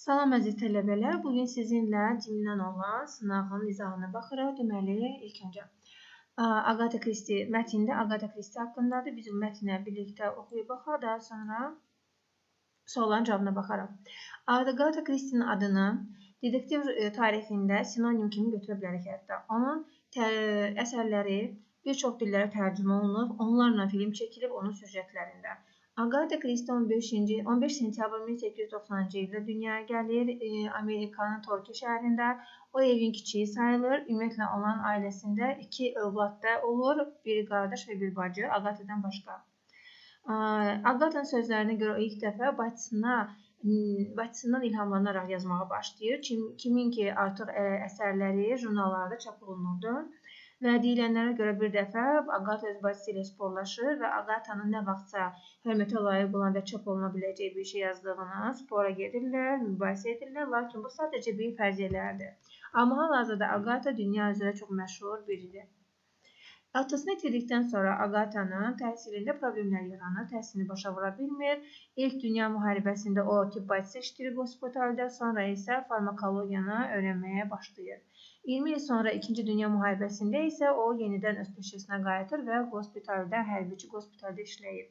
Salam əziz tələbələr, bu gün sizinlə cimdən olan sınağın izahına baxırıq. Deməli, ilk öncə Agatha Christie mətndə Agatha Christie haqqındadır. Biz bu mətnə birlikdə oxuyub baxaq, daha sonra sualların cavabına baxarıq. Agatha Christie'nin adını detektiv e, tarixində sinonim kimi götürə bilərik hətta. Onun əsərləri bir çox dillərə tərcümə olunub, onlarla film çəkilib onun süjetlərində. Agatha Christie 15-ci 15 sentyabr 1890-cı ildə dünyaya gəlir. E, Amerikanın Torki şəhərində. O evin kiçiyi sayılır. Ümumiyyətlə olan ailəsində iki övlad da olur. Bir qardaş və bir bacı Agatha'dan başqa. Agata'nın sözlərinə görə ilk dəfə bacısına bacısından ilhamlanaraq yazmağa başlayır. Kim, kimin ki artıq ə, əsərləri jurnallarda çap olunurdu. Və deyilənlərə görə bir dəfə Agatha öz bacısı ilə sporlaşır və Agatha'nın nə vaxtsa hörmətə layiq olan və çap oluna biləcəyi bir şey yazdığına spora gedirlər, mübahisə edirlər, lakin bu sadəcə bir fərziyələrdir. Amma hal-hazırda Agatha dünya üzrə çox məşhur biridir. Atasını itirdikdən sonra Agatha'nın təhsilində problemlər yaranır, təhsilini başa vura bilmir. İlk dünya müharibəsində o tibb bacısı işləyir hospitalda, sonra isə farmakologiyanı öyrənməyə başlayır. 20 il sonra 2-ci Dünya müharibəsində isə o yenidən öz peşəsinə qayıdır və qospitalda, hərbiçi qospitalda işləyir.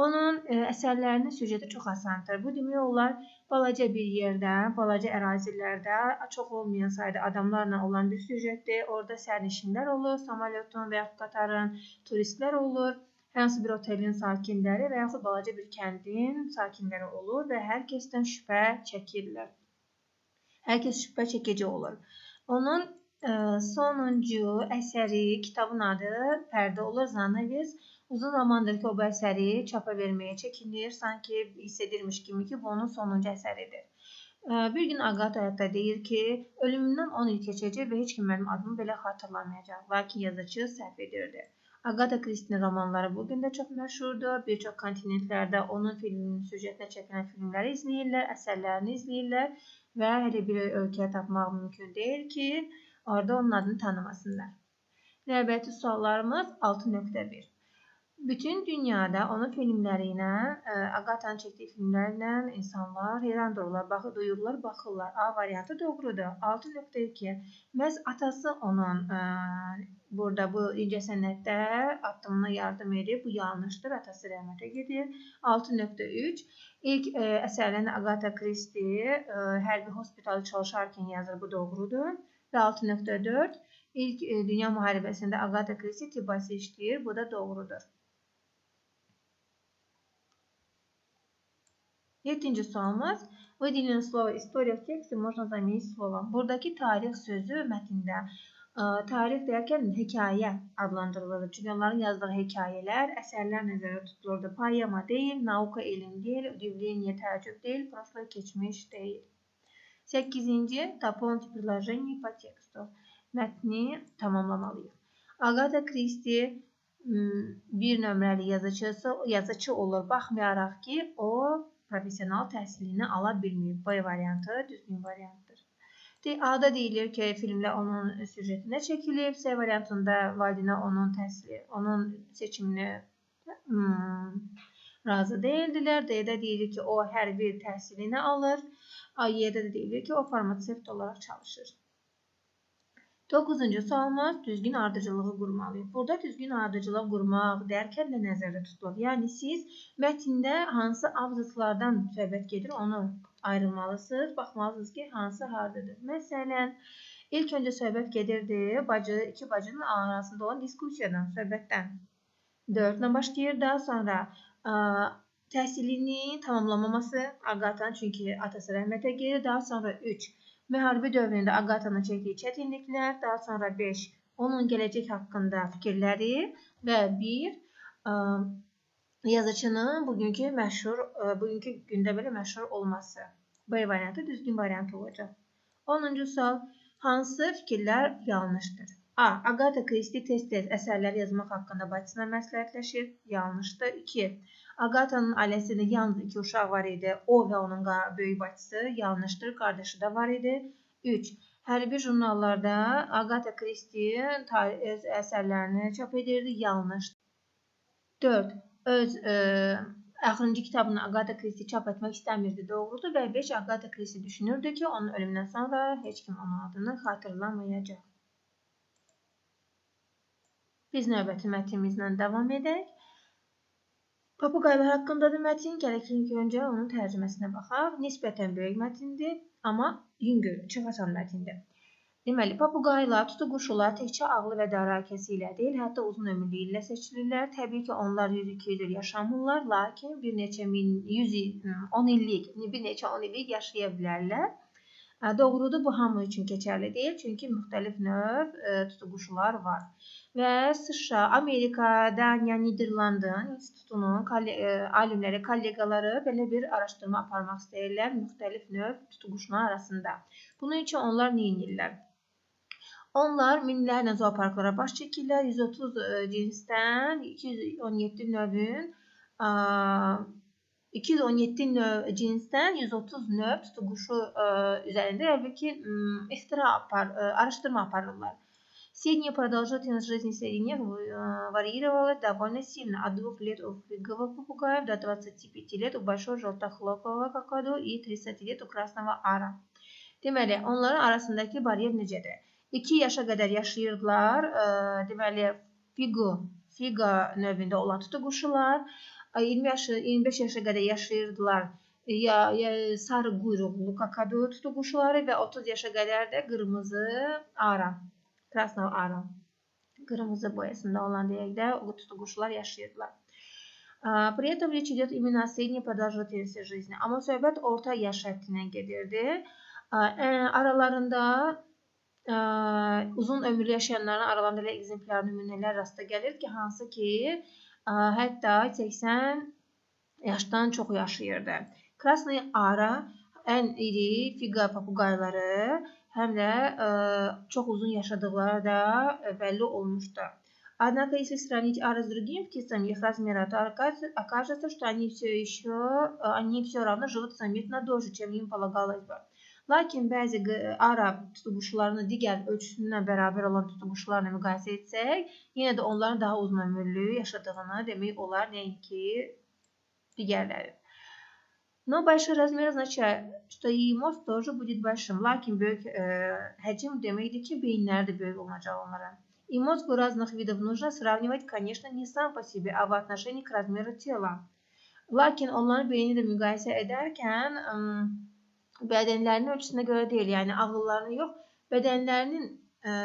Onun e, əsərlərinin süjeti çox asandır. Bu demək olar balaca bir yerdə, balaca ərazilərdə çox olmayan sayda adamlarla olan bir süjetdir. Orada sərnişinlər olur, samolyotun və yaxud qatarın, turistlər olur. Hər hansı bir otelin sakinləri və yaxud balaca bir kəndin sakinləri olur və hər kəsdən şübhə çəkirlər. Hər kəs şübhə çəkici olur. Onun sonuncu əsəri, kitabın adı Pərdə olur Zanəviz. Uzun zamandır ki, o bu əsəri çapa verməyə çəkinir. Sanki hiss edirmiş kimi ki, bu onun sonuncu əsəridir. Bir gün Agatha həyatda deyir ki, ölümündən 10 il keçəcək və heç kim mənim adımı belə xatırlamayacaq. Lakin yazıcı səhv edirdi. Agatha Christie'nin romanları bugün də çox məşhurdur. Bir çox kontinentlərdə onun filminin süjetinə çəkilən filmləri izləyirlər, əsərlərini izləyirlər və elə bir ölkə tapmaq mümkün deyil ki, orada onun adını tanımasınlar. Növbəti suallarımız 6.1. Bütün dünyada onun filmləri ilə, e, Agatha'nın çəkdiyi filmlərlə insanlar heyran dururlar, baxı duyurlar, baxırlar. A variantı doğrudur. 6.2. Məhz atası onun ə, e, burada bu incəsənətdə addımına yardım edir. Bu yanlışdır. Atası rəhmətə gedir. 6.3. İlk ə, e, əsərlərini Agatha Christie ə, hərbi hospitalda çalışarkən yazır. Bu doğrudur Və 6.4. İlk ə, Dünya müharibəsində Agatha Christie tibbası işləyir. Bu da doğrudur. Yedinci sualımız. Выделенное слово «история» в тексте можно заменить словом. Buradakı tarix sözü mətndə ə, tarix deyərkən hekayə adlandırılır. Çünki onların yazdığı hekayələr, əsərlər nəzərdə tutulurdu. Poema deyil, nauka elm deyil, удивление təəccüb deyil, прошлое keçmiş deyil. 8-ci дополните предложение по тексту. Mətni tamamlamalıyıq. Agatha Christie bir nömrəli yazıcısı, yazıcı olur. Baxmayaraq ki, o professional təhsilini ala bilməyib. B variantı düzgün variantdır. A-da deyilir ki, filmlə onun süjetində çəkilib. C variantında valideynə onun təhsili, onun seçimini hmm, razı deyildilər. D-də deyilir ki, o hər bir təhsilini alır. A-Y-də də deyilir ki, o farmasevt olaraq çalışır. 9-cu sualımız düzgün ardıcılığı qurmalıyıq. Burada düzgün ardıcılıq qurmaq dərkən nə nəzərdə tutulur? Yəni siz mətndə hansı abzaslardan söhbət gedir, onu ayrılmalısınız. Baxmalısınız ki, hansı hardadır. Məsələn, ilk öncə söhbət gedirdi bacı, iki bacının arasında olan diskussiyadan, söhbətdən. 4 ilə başlayır. Daha sonra ə, təhsilini tamamlamaması Agata'nın çünki atası rəhmətə gedir. Daha sonra 3 Müharibə dövründə Aqatanın çəkdiyi çətinliklər, daha sonra 5 onun gələcək haqqında fikirləri və 1 ə, yazıçının bugünkü məşhur bugünkü gündə belə məşhur olması. B variantı düzgün variant olacaq. 10-cu sual hansı fikirlər yanlışdır? A. Agatha Christie tez-tez əsərlər yazmaq haqqında bacısına məsləhətləşir. Yanlışdır. 2. Agatha'nın ailəsində yalnız iki uşaq var idi. O və onun böyük bacısı. Yanlışdır. Qardaşı da var idi. 3. Hərbi jurnallarda Agatha Christie öz əsərlərini çap edirdi. Yanlışdır. 4. Öz ə, axırıncı kitabını Agatha Christie çap etmək istəmirdi, doğrudur və 5 Agatha Christie düşünürdü ki, onun ölümündən sonra heç kim onun adını xatırlamayacaq. Biz növbəti mətnimizlə davam edək. Papuqaylar haqqındadır mətin. Gələk öncə onun tərcüməsinə baxaq. Nisbətən böyük mətindir, amma yüngül, çox asan mətindir. Deməli, papuqaylar, tutuquşular təkcə ağlı və darakəsi ilə deyil, hətta uzun ömürlü ilə seçilirlər. Təbii ki, onlar 100-200 il yaşamırlar, lakin bir neçə min, 100 il, 10 illik, bir neçə 10 illik yaşaya bilərlər. Doğrudur, bu hamı üçün keçərli deyil, çünki müxtəlif növ tutuquşular var. Və США, Amerika, Daniya, Niderlandın institutunun alimləri, kolleqaları belə bir araşdırma aparmaq istəyirlər müxtəlif növ tutuquşular arasında. Bunun üçün onlar nə edirlər? Onlar minlərlə zooparklara baş çəkirlər. 130 e, cinsdən 217 növün 217 növ cinsdən 130 növ tutuquşu e, üzərində əlbəttə iftira apar, e, araşdırma aparırlar. Средняя продолжительность жизни среди них варьировалась довольно сильно, от 2 лет у фиговых попугаев до 25 лет у большого желтохлопового какаду и 30 лет у красного ара. Deməli, onların arasındakı baryer necədir? 2 yaşa qədər yaşayırdılar. E, deməli, fiqo, fiqa növündə olan tutuquşular 20 yaşı, 25 yaşa qədər yaşayırdılar. Ya, ya sarı quyruqlu kakadu tutuquşuları və 30 yaşa qədər də qırmızı aram, krasnov aram, qırmızı boyasında olan deyək də o tutuquşular yaşayırdılar. При этом rечь идет именно о средней продолжительности жизни. Amma söhbət orta yaş həddindən gedirdi. Aralarında ə, uzun ömürlü yaşayanların aralarında elə ekzemplyar nümunələr rastda gəlir ki, hansı ki, ə, hətta 80 yaşdan çox yaşayırdı. Krasnı ara ən iri fiqa papuqayları həm də ə, çox uzun yaşadıqları da bəlli olmuşdu. Однако, если сравнить ары с другими птицами, их размера, то окажется, что они все еще, они все равно живут заметно дольше, чем им полагалось бы. Lakin bəzi Arab tutuquşularını digər ölçüsünə bərabər olan tutuquşularla müqayisə etsək, yenə də onların daha uzun ömürlü yaşadığını demək olar, nəinki digərləri. Но большой размер означает, что и мозг тоже будет большим. Lakin böyük e, həcm deməkdir ki, beyinləri də böyük olacaq onlara. И мозг у разных видов нужно сравнивать, конечно, не сам по себе, а в отношении к размеру тела. Lakin onların beyni də müqayisə edərkən, bədənlərinin ölçüsünə görə deyil, yəni ağıllarını yox, bədənlərinin ə,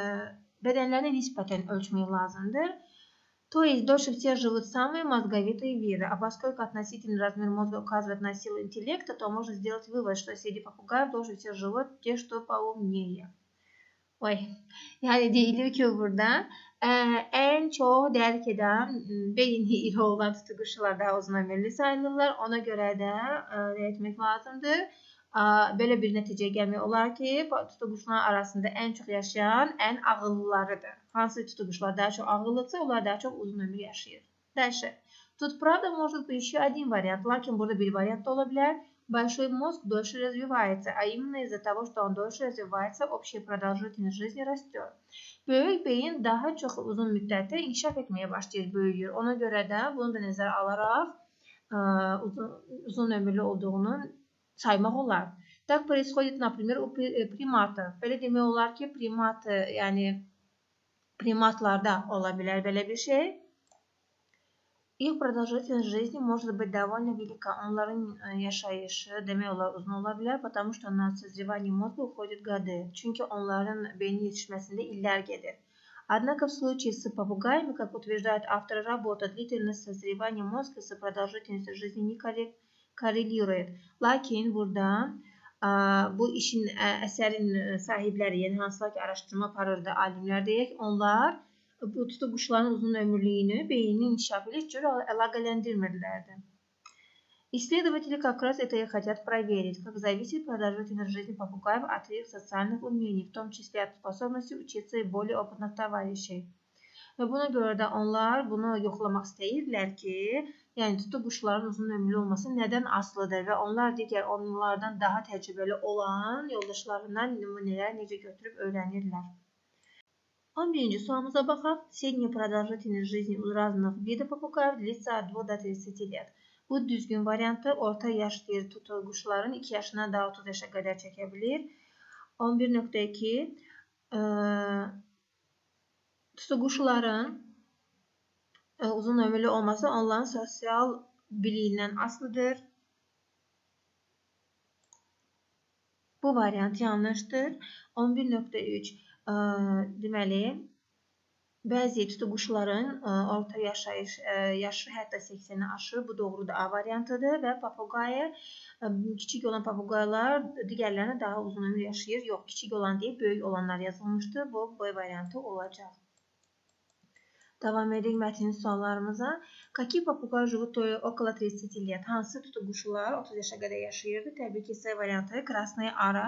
bədənlərinə nisbətən ölçmək lazımdır. То есть дольше всех живут самые мозговитые виды, а поскольку относительный размер мозга указывает на силу интеллекта, то можно сделать вывод, что среди попугаев дольше всех живут те, что поумнее. Oy, yəni deyilir ki, burada ə, ən çox dərk edən beyni iri olan tutuquşular daha uzun ömürlü sayılırlar. Ona görə də ə, nə etmək lazımdır? belə bir nəticəyə gəlmək olar ki, tutuquşlar arasında ən çox yaşayan ən ağıllılarıdır. Hansı tutuquşlar daha çox ağıllıdırsa, onlar daha çox uzun ömür yaşayır. Дальше. Тут, правда, может быть еще один вариант. Lakin burada bir variant da ola bilər. Большой мозг дольше развивается, а именно из-за того, что он дольше развивается, общая продолжительность жизни rastет. Böyük beyin daha çox uzun müddətdə inkişaf etməyə başlayır, böyüyür. Ona görə də bunu da nəzərə alaraq ə, uzun, uzun ömürlü olduğunu saymaq olar. Так происходит, например, у primatов. Belə demək olar ki, primat, yəni primatlarda ola bilər belə bir şey. Их продолжительность жизни может быть довольно велика. Onların yaşayışı demək olar uzun ola bilər, потому что на созревание мозга уходят годы. Çünki onların beynin yetişməsində illər gedir. Однако в случае с попугаями, как утверждают авторы работы, длительность созревания мозга с продолжительностью жизни не корректна korreləyir. Lakin burada ə, bu işin ə, əsərin sahibləri, yəni hansılar ki, araşdırma aparırdı alimlər deyək, onlar bu tutuquşların uzun ömürlüyünü beynin inkişafı ilə heç cür əlaqələndirmirlərdi. Исследователи как раз это и хотят проверить, как зависит продолжительность жизни попугаев от их социальных умений, в том числе от способности учиться и более опытных tоварищей. Və buna görə də onlar bunu yoxlamaq istəyirlər ki, Yəni tutuquşların uzun ömürlü olması nədən asılıdır və onlar digər onlardan daha təcrübəli olan yoldaşlarından nümunələr necə götürüb öyrənirlər. 11-ci sualımıza baxaq. Средняя продолжительность жизни у разных видов попугаев длится от 2 до 30 лет. Bu düzgün variantı orta yaş deyir tutuquşların 2 yaşından daha 30 yaşa qədər çəkə bilir. 11.2 tutuquşların e, uzun ömürlü olması onların sosial biliyindən asılıdır. Bu variant yanlışdır. 11.3 e, deməli bəzi tutuquşların e, orta yaşayış yaşı hətta 80-i aşır. Bu doğrudur A variantıdır və papuqaya kiçik olan papuqayalar digərlərinə daha uzun ömür yaşayır. Yox, kiçik olan deyil, böyük olanlar yazılmışdır. Bu B variantı olacaq. Davam edirik mətnin suallarımıza. Какие попугаи живут около 30 лет? Hansı tutuquşular 30 yaşa qədər yaşayırdı? Təbii ki, C variantı Krasnaya Ara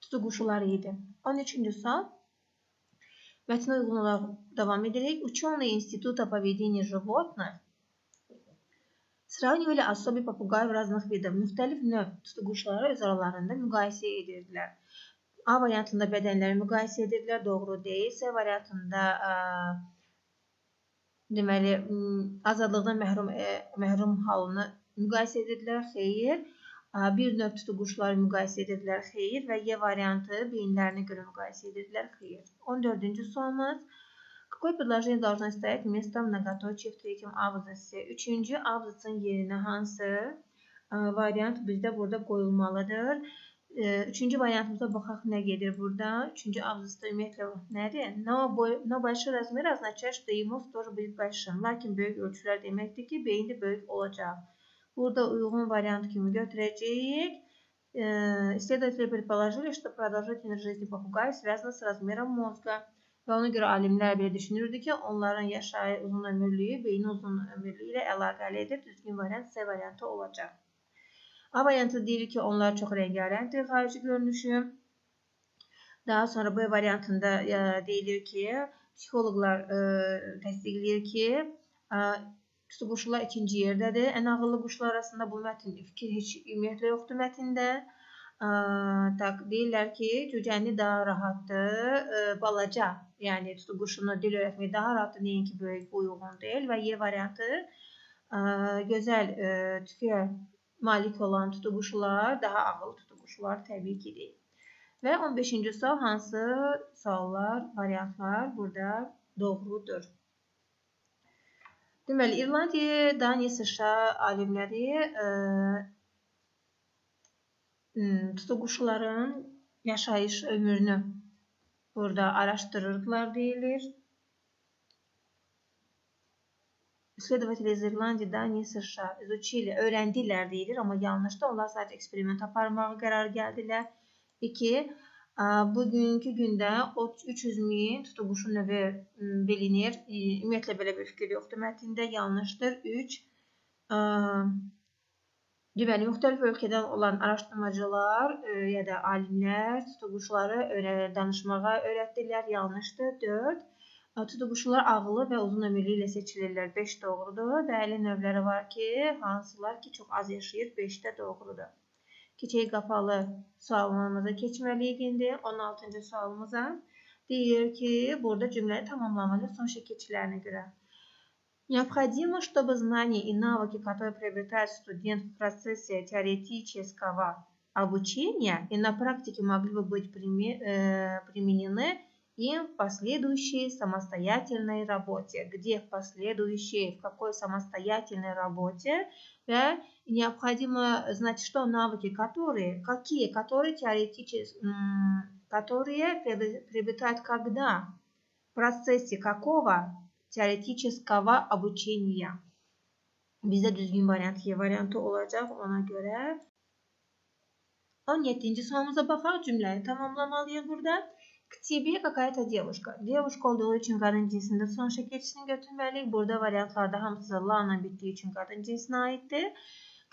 tutuquşuları idi. 13-cü sual. Mətnə uyğun olaraq davam edirik. Ученые Института поведения животных сравнивали особи попугаев разных видов. Müxtəlif növ tutuquşları öz aralarında müqayisə edirdilər. A variantında bədənləri müqayisə edirdilər, doğru deyil. C variantında ə, deməli azadlıqdan məhrum ə, məhrum halını müqayisə edirdilər, xeyir. Ə, bir növ tutuquşları müqayisə edirdilər, xeyir və E variantı beyinlərinə görə müqayisə edirdilər, xeyir. 14-cü sualımız. Какое предложение должно стоять вместо многоточия в третьем абзаце? Üçüncü abzasın yerinə hansı ə, variant bizdə burada qoyulmalıdır? Üçüncü variantımıza baxaq nə gedir burada. Üçüncü abzasda ümumiyyətlə nədir? Но, но большой размер означает, что ему тоже будет большим. Lakin böyük ölçülər deməkdir ki, beyin də böyük olacaq. Burada uyğun variant kimi götürəcəyik. Исследователи предположили, что продолжительность жизни попугая связана с размером mozga. Və ona görə alimlər belə düşünürdü ki, onların yaşayı uzun ömürlüyü beynin uzun ömürlüyü ilə əlaqəlidir. Düzgün variant C variantı olacaq. A variantı deyir ki, onlar çox rəngarəngdir xarici görünüşü. Daha sonra B variantında e, deyilir ki, psixoloqlar e, təsdiqləyir ki, e, tutuquşular ikinci yerdədir. Ən ağıllı quşlar arasında bu mətin fikir heç ümumiyyətlə yoxdur mətində. E, tak deyirlər ki, cücəni daha rahatdır, e, balaca, yəni tutuquşunu dil öyrətmək daha rahatdır, nəinki böyük, bu uyğun deyil və Y variantı e, gözəl e, tükə malik olan tutuquşular daha ağıllı tutuquşular təbii ki deyil. Və 15-ci sual hansı suallar, variantlar burada doğrudur? Deməli, İrlandiya, Daniya, США alimləri e, tutuquşuların yaşayış ömrünü burada araşdırırdılar deyilir. Исследователи из Ирландии, Дании, США изучили, öğrendiler deyilir ama yanlışdır. Onlar sadece eksperiment aparmağa qərar gəldilər. 2. Bugünkü gündə 300 min tutuquşu növü bilinir. Ümumiyyətlə belə bir fikir yoxdur mətndə. Yanlışdır. 3. Deməli, müxtəlif ölkədən olan araşdırmacılar ya da alimlər tutuquşuları danışmağa öyrətdilər. Yanlışdır. 4. Tutuquşular ağıllı və uzun ömürlü ilə seçilirlər. 5 doğrudur. Dəyərli növləri var ki, hansılar ki, çox az yaşayır. 5 də doğrudur. Keçək qapalı sualımıza keçməliyik indi. 16-cı sualımıza. Deyir ki, burada cümləni tamamlamalı son şəkilçilərinə görə. Необходимо, чтобы знания и навыки, которые приобретает студент в процессе теоретического обучения и на практике могли бы быть применены им в последующей самостоятельной работе. Где в последующей, в какой самостоятельной работе. Да, необходимо знать, что навыки, которые, какие, которые теоретически, которые приобретают когда, в процессе какого teoretikəskava обучения. Bizdə düzgün variant Y variantı olacaq ona görə. 17-ci sualımıza baxaq. Cümləni tamamlamalıyıq burada. К тебе какая-то девушка. Девушka olduğu için qadın cinsində son şəkilçisini götürməliyik. Burada variantlarda hamısı la ilə bitdiyi üçün qadın cinsinə aiddir.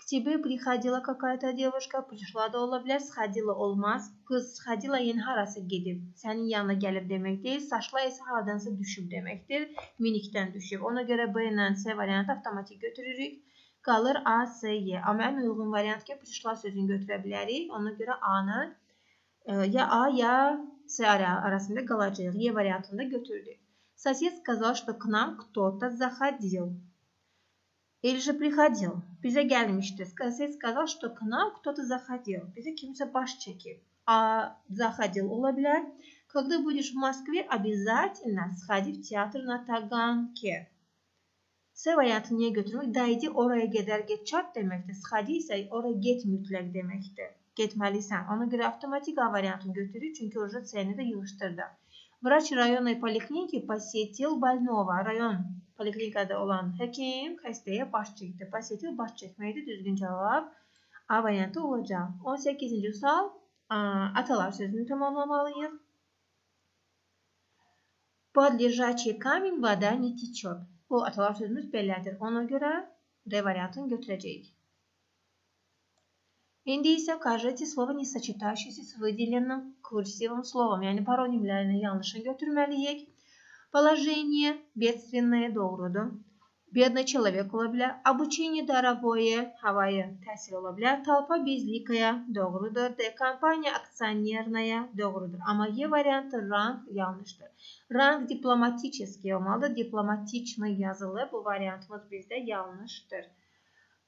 К тебе приходила какая-то девушка. Пришла da ola bilər. Сходила olmaz. Qız сходила yəni harasa gedib. Sənin yanına gəlib demək deyil. Saçla isə hardansa düşüb deməkdir. Minikdən düşüb. Ona görə B ilə C variantı avtomatik götürürük. Qalır A, C, Y. Amma ən uyğun variant ki, пришла sözünü götürə bilərik. Ona görə A-nı ya A, ya с arasında qalacağıq. E variantında götürdük. Сосед сказал, что к нам кто-то заходил. Или же приходил. Bizə gəlmişdi. Скажи, сказал, что к нам кто-то заходил. Bizə kimsə baş çəkib. А заходил ola bilər. Когда будешь в Москве, обязательно сходи в театр на Таганке. S variantını niyə götürmək? Daydi oraya gedər, get çat deməkdir. Sxadi isə oraya get mütləq deməkdir. Getməlisən. Ona görə avtomatik A variantını götürürük, çünki orada C-ni də yığışdırdı. Врач районной поликлиники посетил больного. Rayon poliklinikada olan həkim xəstəyə baş çəkdi. Посетил baş çəkməkdir. Düzgün cavab A variantı olacaq. 18-ci sual atalar sözünü tamamlamalıyıq. Под лежачий камень вода не течет. Bu atalar sözümüz belədir. Ona görə D variantını götürəcəyik. İndi isə кажете слово не сочетающееся с выделенным курсивным словом. Yəni paronimlərini yanlışa götürməliyik. Положение бедственное doğrudur. Бедный человек ola bilər. Обучение дорогое, havayı təhsil ola bilər. Толпа безликая doğrudur. D kompaniya aksionerная doğrudur. Amma Y variantı rang yanlışdır. Rang diplomatический olmalıdır. Diplomatичный yazılır. Bu variantımız bizdə yanlışdır.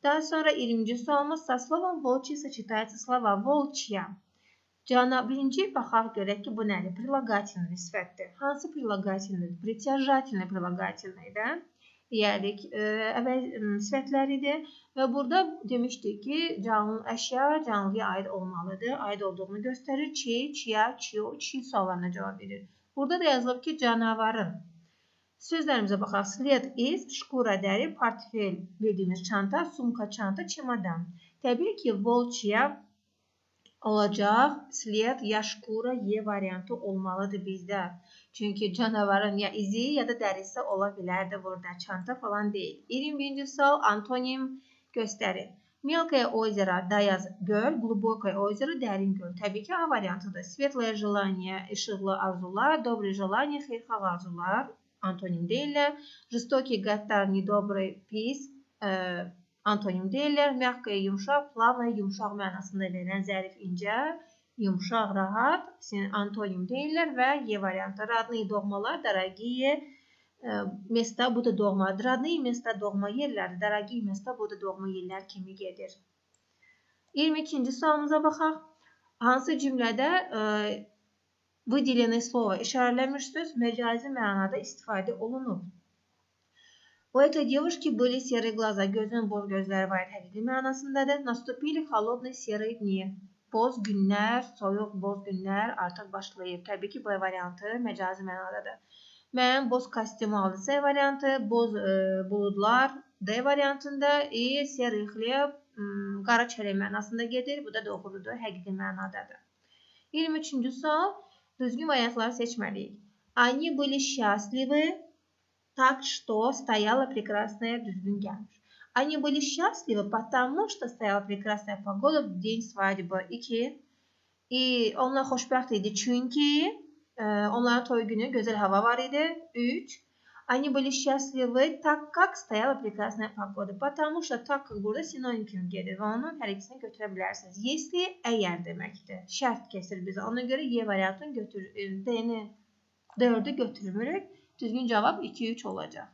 Daha sonra 20-ci sualımız со словом волчий сочетается слова волчья. Cana birinci baxaq görək ki, bu nədir? Прилагательный sifətdir. Hansı прилагательный? Притяжательный прилагательный-dir deyərik, ə, e, əvəz sifətləridir və burada demişdik ki, canlı əşya canlıya aid olmalıdır. Aid olduğunu göstərir. Çi, çiya, çiyo, çi suallarına cavab verir. Burada da yazılıb ki, canavarın. Sözlərimizə baxaq. Sled is, şkura dəri, portfel verdiyimiz çanta, sumka çanta, çimadan. Təbii ki, volçiya olacaq. Sled, ya şkura, Y variantı olmalıdır bizdə. Çünki canavarın ya izi ya da dərisi ola bilərdi burada. Çanta falan deyil. 21-ci sual antonim göstərir. Мелкое озеро, dayaz göl, глубокое озеро, dərin göl. Təbii ki, A variantıdır. Светлое желание, işıqlı arzular, доброе желание, xeyirxah arzular antonim deyirlər. Жестокий, qəddar, недобрый, pis, ə, antonim deyirlər. Мягкое, yumşaq, плавное, yumşaq mənasında verilən zərif, incə yumşaq, rahat antonim deyirlər və E variantı. Radные doğmalar, дорогие места, bu da doğmadır. Radные места doğma yerləri, дорогие места bu da doğma yerlər kimi gedir. 22-ci sualımıza baxaq. Hansı cümlədə ə, выделенное слово işarələnmiş söz məcazi mənada istifadə olunub? У этой девушки были серые глаза. Gözünün boz gözləri var həqiqi mənasındadır. Наступили холодные серые дни. Boz günlər, soyuq boz günlər artıq başlayıb. Təbii ki, B variantı məcazi mənadadır. Mən boz kostyum aldı. C variantı boz ə, e, buludlar. D variantında i серый хлеб qara çörək mənasında gedir. Bu da doğrudur, həqiqi mənadadır. 23-cü sual. Düzgün variantları seçməliyik. Они были счастливы так, что стояла прекрасная düzgün gəlmir. Они были счастливы, потому что стояла прекрасная погода в день свадьбы. 2. И onlar xoşbəxt idi çünki ə, onların toy günü gözəl hava var idi. 3. Они были счастливы, так как стояла прекрасная погода. Потому что так как burada sinonim kimi gedir və onun hər ikisini götürə bilərsiniz. Если əgər deməkdir. Şərt kəsir bizə. Ona görə Y variantını götür, D-ni 4-ü götürmürük. Düzgün cavab 2-3 olacaq.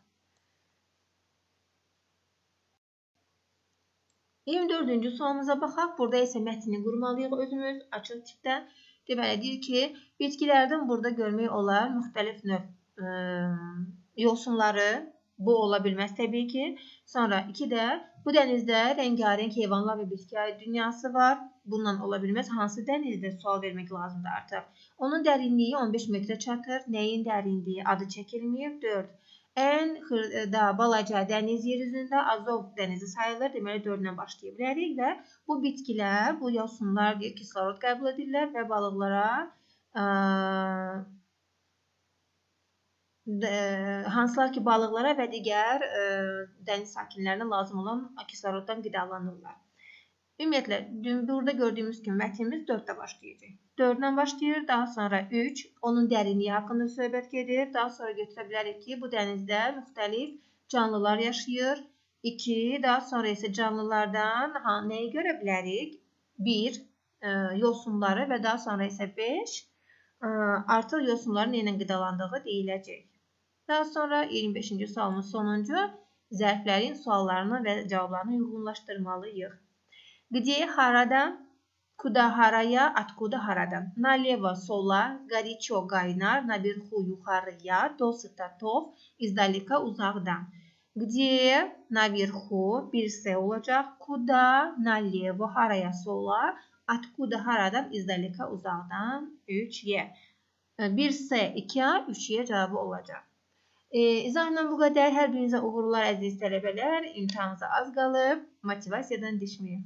24-cü sualımıza baxaq. Burada isə mətni qurmalıyıq özümüz açıq tipdə. Deməli, deyir ki, bitkilərdən burada görmək olar müxtəlif növ ə, yosunları. Bu ola bilməz təbii ki. Sonra 2-də bu dənizdə rəngarəng heyvanlar və bitki dünyası var. Bundan ola bilməz. Hansı dənizdə sual vermək lazımdır artıq. Onun dərinliyi 15 metrə çatır. Nəyin dərinliyi adı çəkilməyib. 4. Ən xırda balaca dəniz yer üzündə Azov dənizi sayılır. Deməli 4 ilə başlaya bilərik və bu bitkilər, bu yosunlar kislorod qəbul edirlər və balıqlara ə, hansılar ki balıqlara və digər ə, dəniz sakinlərinə lazım olan kisloroddan qidalanırlar. Ümumiyyətlə, burada gördüyümüz kimi mətnimiz 4-də başlayacaq. 4-dən başlayır, daha sonra 3, onun dərinliyi haqqında söhbət gedir. Daha sonra götürə bilərik ki, bu dənizdə müxtəlif canlılar yaşayır. 2, daha sonra isə canlılardan ha, nəyi görə bilərik? 1, e, yosunları və daha sonra isə 5, e, artıq yosunların ilə qidalandığı deyiləcək. Daha sonra 25-ci sualımız sonuncu. zərflərin suallarını və cavablarını uyğunlaşdırmalıyıq. Где haradan? Куда haraya? Откуда haradan? Налево sola, горячо qaynar, наверху yuxarıya, досыта tov, издалека uzaqdan. Где наверху bir S olacaq. Куда налево haraya sola. Откуда haradan izdaleka uzaqdan 3Y. 1 S 2 A 3Y cavabı olacaq. E, izahla bu qədər. Hər birinizə uğurlar əziz tələbələr. İmtahanınıza az qalıb. Motivasiyadan düşməyin.